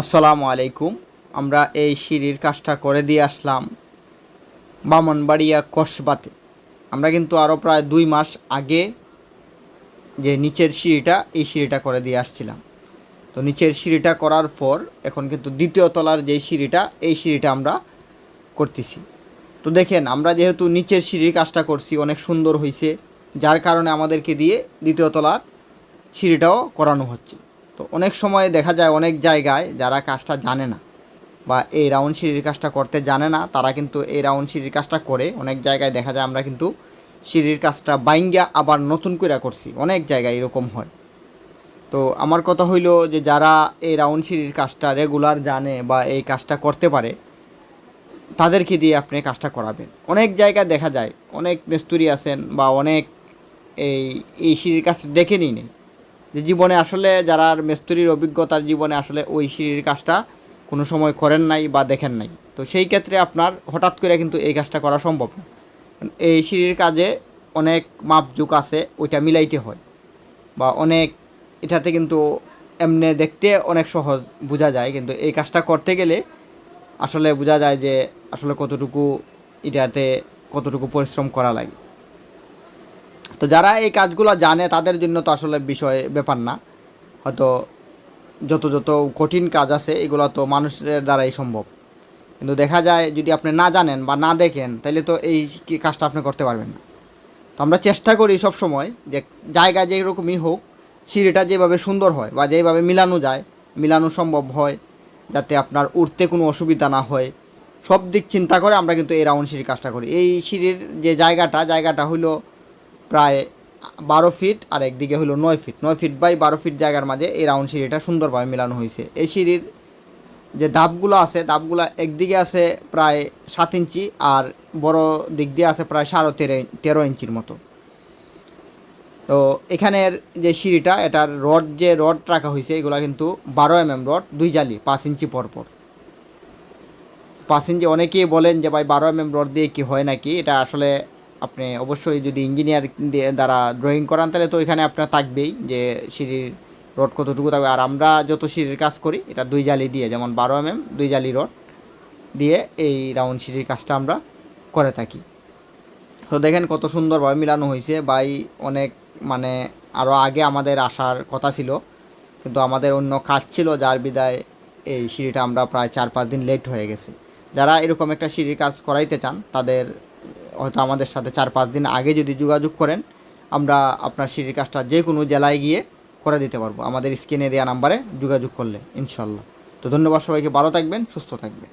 আসসালামু আলাইকুম। আমরা এই সিঁড়ির কাজটা করে দিয়ে আসলাম বামনবাড়িয়া কসবাতে। আমরা কিন্তু আরও প্রায় দুই মাস আগে যে নিচের সিঁড়িটা, এই সিঁড়িটা করে দিয়ে আসছিলাম। তো নিচের সিঁড়িটা করার পর এখন কিন্তু দ্বিতীয় তলার যে সিঁড়িটা, এই সিঁড়িটা আমরা করতেছি। তো দেখেন, আমরা যেহেতু নিচের সিঁড়ির কাজটা করছি, অনেক সুন্দর হয়েছে যার কারণে আমাদেরকে দিয়ে দ্বিতীয় তলার সিঁড়িটাও করানো হচ্ছে। তো অনেক সময় দেখা যায় অনেক জায়গায় যারা কাজটা জানে না বা এই রাউন্ড সিঁড়ির কাজটা করতে জানে না, তারা কিন্তু এই রাউন্ড সিঁড়ির কাজটা করে অনেক জায়গায় দেখা যায় আমরা কিন্তু সিঁড়ির কাজটা বাইঙ্গা আবার নতুন করে করছি। অনেক জায়গায় এরকম হয়। তো আমার কথা হইল যে যারা এই রাউন্ড সিঁড়ির কাজটা রেগুলার জানে বা এই কাজটা করতে পারে, তাদেরকে দিয়ে আপনি কাজটা করাবেন। অনেক জায়গায় দেখা যায় অনেক মিস্ত্রি আছেন বা অনেক এই এই সিঁড়ির কাজটা ডেকে নিই নেই যে জীবনে আসলে যারা মিস্ত্রির অভিজ্ঞতার জীবনে আসলে ওই সিঁড়ির কাজটা কোনো সময় করেন নাই বা দেখেন নাই। তো সেই ক্ষেত্রে আপনার হঠাৎ করে কিন্তু এই কাজটা করা সম্ভব না। এই সিঁড়ির কাজে অনেক মাপজুক আছে, ওইটা মিলাইতে হয়। বা অনেক এটাতে কিন্তু এমনি দেখতে অনেক সহজ বোঝা যায়, কিন্তু এই কাজটা করতে গেলে আসলে বোঝা যায় যে আসলে কতটুকু এটাতে কতটুকু পরিশ্রম করা লাগে। তো যারা এই কাজগুলো জানে, তাদের জন্য তো আসলে বিষয়, ব্যাপার না। হয়তো যত যত কঠিন কাজ আছে, এগুলো তো মানুষের দ্বারাই সম্ভব। কিন্তু দেখা যায়, যদি আপনি না জানেন বা না দেখেন, তাহলে তো এই কাজটা আপনি করতে পারবেন না। তো আমরা চেষ্টা করি সব সময় যে জায়গা যেরকমই হোক, সিঁড়িটা যেভাবে সুন্দর হয় বা যেভাবে মিলানো যায়, মিলানো সম্ভব হয়, যাতে আপনার উঠতে কোনো অসুবিধা না হয়। সব দিক চিন্তা করে আমরা কিন্তু এই রাউন্ড সিঁড়ির কাজটা করি। এই সিঁড়ির যে জায়গাটা জায়গাটা হলো প্রায় বারো ফিট আর একদিকে হলো নয় ফিট। নয় ফিট বাই বারো ফিট জায়গার মাঝে এই রাউন্ড সিঁড়িটা সুন্দরভাবে মেলানো হয়েছে। এই সিঁড়ির যে ধাপগুলো আছে, ধাপগুলো একদিকে আছে প্রায় সাত ইঞ্চি আর বড় দিক দিয়ে আছে প্রায় সাড়ে তেরো তেরো ইঞ্চির মতো। তো এখানের যে সিঁড়িটা, এটার রড যে রড রাখা হয়েছে, এগুলো কিন্তু বারো এম এম রড, দুই জালি, পাঁচ ইঞ্চি পর পর। পাঁচ ইঞ্চি, অনেকেই বলেন যে ভাই বারো এম এম রড দিয়ে কি হয় নাকি? এটা আসলে আপনি অবশ্যই যদি ইঞ্জিনিয়ার দ্বারা ড্রয়িং করান, তাহলে তো এখানে আপনার থাকবেই যে সিঁড়ির রড কতটুকু থাকবে। আর আমরা যত সিঁড়ির কাজ করি, এটা দুই জালি দিয়ে, যেমন বারো এম এম দুই জালি রড দিয়ে এই রাউন্ড সিঁড়ির কাজটা আমরা করে থাকি। তো দেখেন কত সুন্দরভাবে মিলানো হয়েছে। বাই অনেক মানে আরও আগে আমাদের আসার কথা ছিল, কিন্তু আমাদের অন্য কাজ ছিল, যার বিদায় এই সিঁড়িটা আমরা প্রায় চার পাঁচ দিন লেট হয়ে গেছে। যারা এরকম একটা সিঁড়ির কাজ করাইতে চান, তাদের হয়তো আমাদের সাথে চার পাঁচ দিন আগে যদি যোগাযোগ করেন, আমরা আপনার সিঁড়ির কাজটা যে কোনো জেলায় গিয়ে করে দিতে পারব। আমাদের স্ক্রিনে দেওয়া নাম্বারে যোগাযোগ করলে, ইনশাল্লাহ। তো ধন্যবাদ সবাইকে। ভালো থাকবেন, সুস্থ থাকবেন।